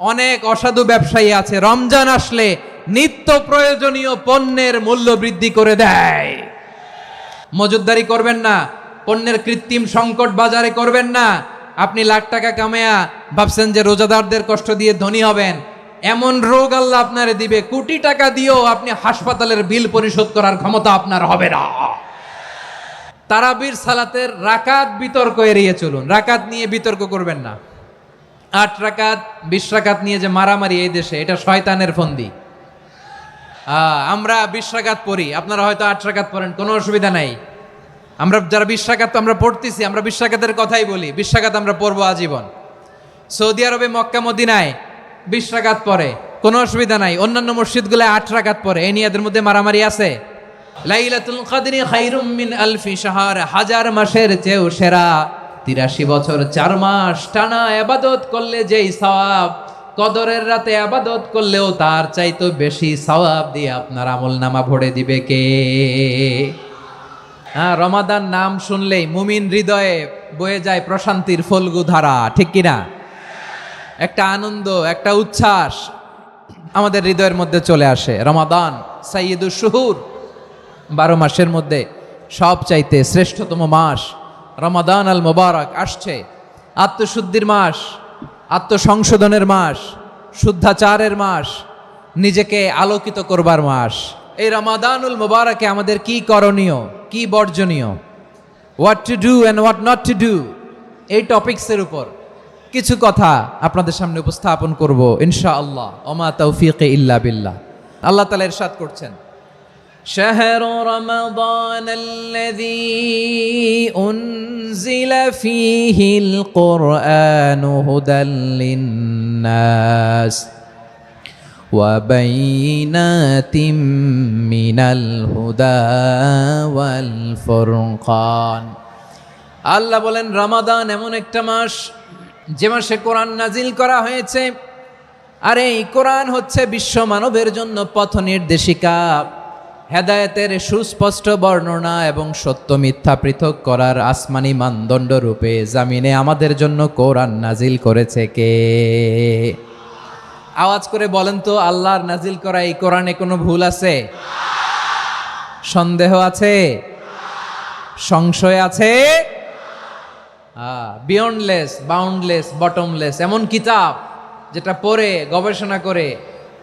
অনেক অসাধু ব্যবসায়ী আছে। রমজান আসলে নিত্য প্রয়োজনীয় পণ্যের মূল্য বৃদ্ধি করে দেয়। মজুদদারি করবেন না, পণ্যের কৃত্রিম সংকট বাজারে করবেন না। আপনি লাখ টাকা কামায়া ভাবছেন যে রোজাদারদের কষ্ট দিয়ে ধনী হবেন। এমন রোগ আল্লাহ আপনারে দিবে, কোটি টাকা দিয়েও আপনি হাসপাতালের বিল পরিশোধ করার ক্ষমতা আপনার হবে না। তারাবির সালাতের রাকাত বিতর্ক এড়িয়ে চলুন। রাকাত নিয়ে বিতর্ক করবেন না। আট রাকাত, বিশ রাকাত নিয়ে যে মারামারি এই দেশে, এটা শয়তানের ফন্দি। আমরা বিশ রাকাত পড়ি, আপনারা হয়তো আট রাকাত পড়েন, কোনো অসুবিধা নাই। আমরা যারা বিশ রাকাত আমরা পড়তেছি, আমরা বিশ রাকাতের কথাই বলি, বিশ রাকাত আমরা পড়ব আজীবন। সৌদি আরবে মক্কা, মদিনায় বিশ রাকাত পরে কোনো অসুবিধা নাই। অন্যান্য মসজিদগুলো আট রাকাত পরে এই নিয়ে এদের মধ্যে মারামারি আছে। লাইলাতুল কদরি খাইরুম মিন আলফি শাহর, হাজার মাসের চেয়েও সেরা। তিরাশি বছর, চার মাস টানা আবাদত করলে যেই সওয়াব, কদরের রাতে আবাদত করলেও তার চাইতো বেশি সওয়াব দিয়ে আপনার আমল নামা ভরে দিবে কে? হ্যাঁ রমাদান নাম শুনলেই মুমিন হৃদয়ে বয়ে যায় প্রশান্তির ফলগু ধারা, ঠিক কিনা? একটা আনন্দ, একটা উচ্ছ্বাস আমাদের হৃদয়ের মধ্যে চলে আসে। রমাদান সাইয়দুর শুহুর, বারো মাসের মধ্যে সব চাইতে শ্রেষ্ঠতম মাস। রমাদান আল মোবারক আসছে। আত্মশুদ্ধির মাস, আত্মসংশোধনের মাস, শুদ্ধাচারের মাস, নিজেকে আলোকিত করবার মাস। এই রমাদানুল মোবারকে আমাদের কি করণীয়, কি বর্জনীয়? What to do and what not to do এই টপিক্সের উপর কিছু কথা আপনাদের সামনে উপস্থাপন করব ইনশা আল্লাহ ওমা তৌফিক ইল্লা বিল্লাহ। আল্লাহ তালা ইরশাদ করছেন। شهر رمضان الذي أنزل فيه القرآن هدى للناس وبينات من الهدى والفرقان আল্লাহ বলেন রমাদান এমন একটা মাস যে মাসে কোরআন নাজিল করা হয়েছে আর এই কোরআন হচ্ছে বিশ্ব মানবের জন্য পথ নির্দেশিকা হেদায়েতের সুস্পষ্ট বর্ণনা এবং সত্য মিথ্যা পৃথক করার আসমানি মানদণ্ড রূপে জামিনে আমাদের জন্য কোরআন নাজিল করেছে কে? আওয়াজ করে বলেন তো, আল্লাহর নাজিল করা এই কোরআনে কোনো ভুল আছে? সন্দেহ আছে? সংশয় আছে? বিয়ন্ডলেস বাউন্ডলেস বটমলেস এমন কিতাব যেটা পড়ে, গবেষণা করে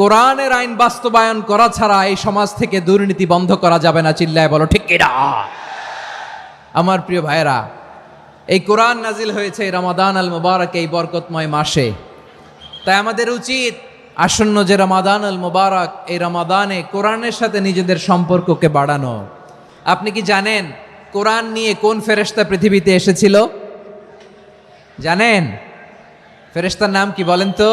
কোরআনের আইন বাস্তবায়ন করা ছাড়া এই সমাজ থেকে দুর্নীতি বন্ধ করা যাবে না, চিল্লায় বলো, ঠিক কিনা? আমার প্রিয় ভাইয়েরা, এই কোরআন নাজিল হয়েছে রমাদান আল মুবারক এই বরকতময় মাসে। তাই আমাদের উচিত আসন্ন যে রমাদান আল মুবারক, এই রমাদানে কোরআনের সাথে নিজেদের সম্পর্ককে বাড়ানো। আপনি কি জানেন কোরআন নিয়ে কোন ফেরেশতা পৃথিবীতে এসেছিল? জানেন? ফেরেশতার নাম কি বলেন তো?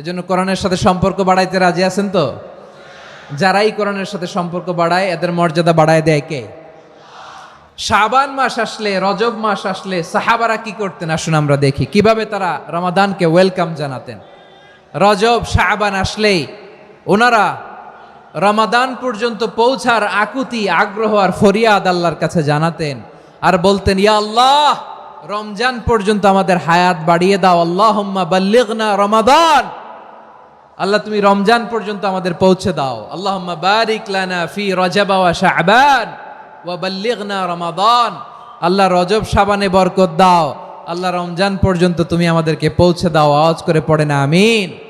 এজন্য কোরআনের সাথে সম্পর্ক বাড়াইতে রাজি আছেন তো? যারাই কোরআনের সাথে সম্পর্ক বাড়ায়, এদের মর্যাদা বাড়ায় দেয় কে? শাবান মাস আসলে, রজব মাস আসলে সাহাবারা কি করতেন? আসুন আমরা দেখি। কীভাবে তারা রমাদানকে ওয়েলকাম জানাতেন? রজব শাহবান আসলেই ওনারা রমাদান পর্যন্ত পৌঁছার আকুতি, আগ্রহ আর ফরিয়াদ আল্লাহর কাছে জানাতেন আর বলতেন, ইয়া আল্লাহ, রমজান পর্যন্ত আমাদের হায়াত বাড়িয়ে দাও। আল্লাহ বাল্লিগনা রমাদান। আল্লাহ, তুমি রমজান পর্যন্ত আমাদের পৌঁছে দাও। আল্লাহ বারিক লানা ফি রজাবা ওয়া শাবান ওয়া বাল্লিগনা রমাদান। আল্লাহ, রজব সাবানে বরকত দাও। আল্লাহ, রমজান পর্যন্ত তুমি আমাদেরকে পৌঁছে দাও। আওয়াজ করে পড়ে না, আমিন।